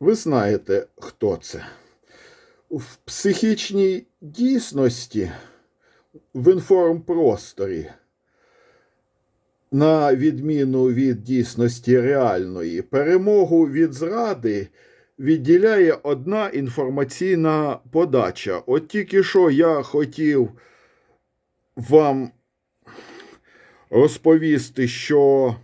Ви знаєте, хто це. В психічній дійсності, в інформпросторі, на відміну від дійсності реальної, перемогу від зради відділяє одна інформаційна подача. От тільки що я хотів вам розповісти, що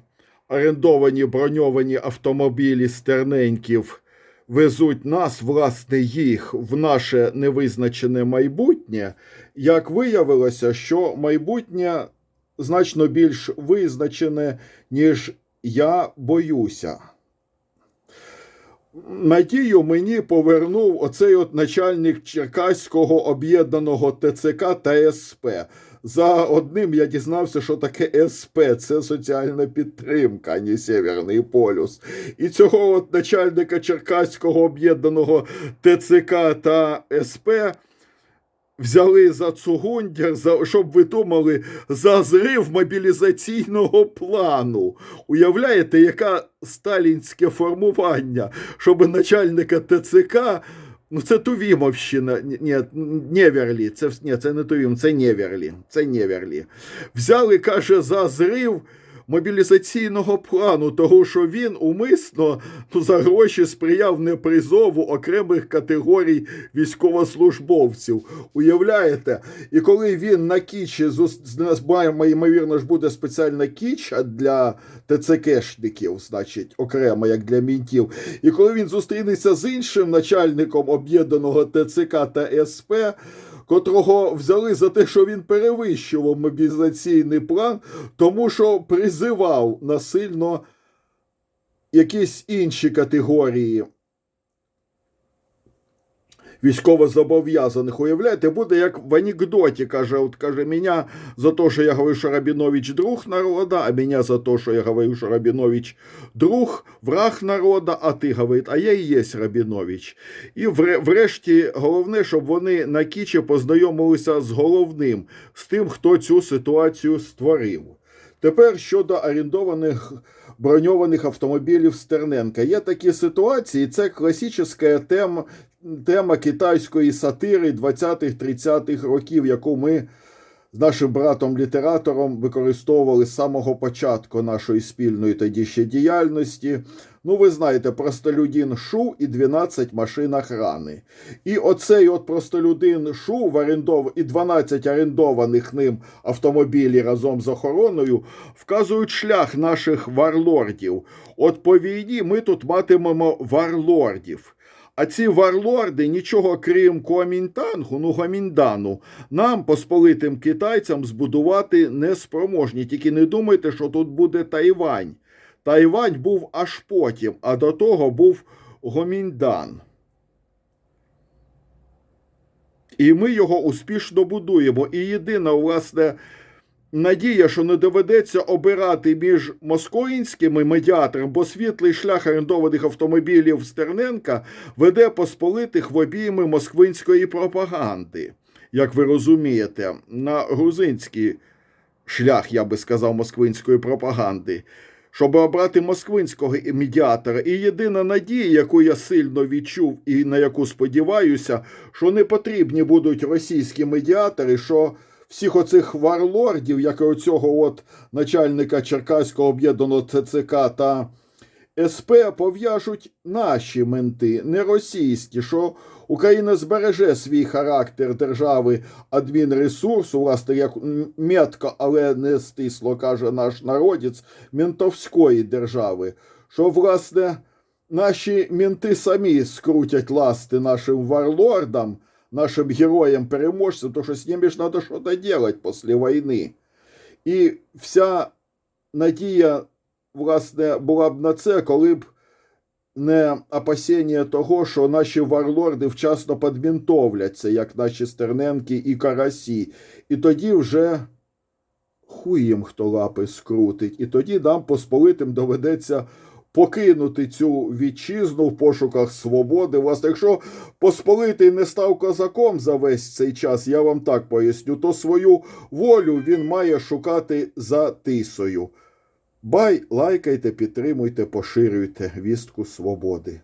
орендовані броньовані автомобілі стерненьків везуть нас, власне, їх в наше невизначене майбутнє, як виявилося, що майбутнє значно більш визначене, ніж я боюся. Надію мені повернув оцей от начальник Черкаського об'єднаного ТЦК та СП. За одним я дізнався, що таке СП це соціальна підтримка, а не Северний полюс. І цього от начальника Черкаського об'єднаного ТЦК та СП взяли за цугундяр, за, щоб ви думали, за зрив мобілізаційного плану. Уявляєте, яке сталінське формування, щоб начальника ТЦК. Ну, це Тувімовщина. Ні, Неверлі. Це, ні, це не Тувім, це Неверлі. Це Неверлі. Взяли, каже, за зрив мобілізаційного плану, того, що він умисно ну, за гроші сприяв непризову окремих категорій військовослужбовців. Уявляєте? І коли він на кічі з має, ймовірно ж буде спеціальна кіча для ТЦКшників, значить, окремо, як для мінтів. І коли він зустрінеться з іншим начальником об'єднаного ТЦК та СП, котрого взяли за те, що він перевищував мобілізаційний план, тому що призивав насильно якісь інші категорії військовозобов'язаних. Уявляєте, буде як в анекдоті, каже, от каже, мене за те, що я говорю, що Рабінович друг народа, а мене за те, що я говорю, що Рабінович друг, враг народа, а ти говорить, а я і є Рабінович. І вре- врешті головне, щоб вони на кічі познайомилися з головним, з тим, хто цю ситуацію створив. Тепер щодо орендованих броньованих автомобілів Стерненка. Є такі ситуації, це класична тема, тема китайської сатири 20-30-х років, яку ми з нашим братом-літератором використовували з самого початку нашої спільної тоді ще діяльності. Ну, ви знаєте, простолюдин Шу і 12 машин охрани. І оцей от простолюдин Шу в орендов... і 12 орендованих ним автомобілів разом з охороною вказують шлях наших варлордів. От по війні ми тут матимемо варлордів. А ці варлорди нічого крім Куамінтангу, ну Гаміндану, нам, посполитим китайцям, збудувати не спроможні. Тільки не думайте, що тут буде Тайвань. Тайвань був аж потім, а до того був Гоміндан. І ми його успішно будуємо. І єдина, власне, надія, що не доведеться обирати між москоїнськими медіаторами, бо світлий шлях орендованих автомобілів Стерненка веде посполитих в обійми москвинської пропаганди. Як ви розумієте, на грузинський шлях, я би сказав, москвинської пропаганди. Щоб обрати москвинського медіатора, і єдина надія, яку я сильно відчув і на яку сподіваюся, що не потрібні будуть російські медіатори, що всіх оцих варлордів, як і оцього от начальника Черкаського об'єднаного ТЦК та СП, пов'яжуть наші менти, не російські, що Україна збереже свій характер держави адмінресурсу, власне, як метко, але не стисло каже наш народець, ментовської держави, що, власне, наші менти самі скрутять ласти нашим варлордам, нашим героям-переможцям, то що з ними ж треба щось робити після війни. І вся надія, власне, була б на це, коли б не опасіння того, що наші варлорди вчасно подмінтовляться, як наші Стерненки і Карасі. І тоді вже хуй їм хто лапи скрутить. І тоді нам посполитим доведеться покинути цю вітчизну в пошуках свободи. Власне, якщо посполитий не став козаком за весь цей час, я вам так поясню, то свою волю він має шукати за тисою. Бай, лайкайте, підтримуйте, поширюйте вістку свободи.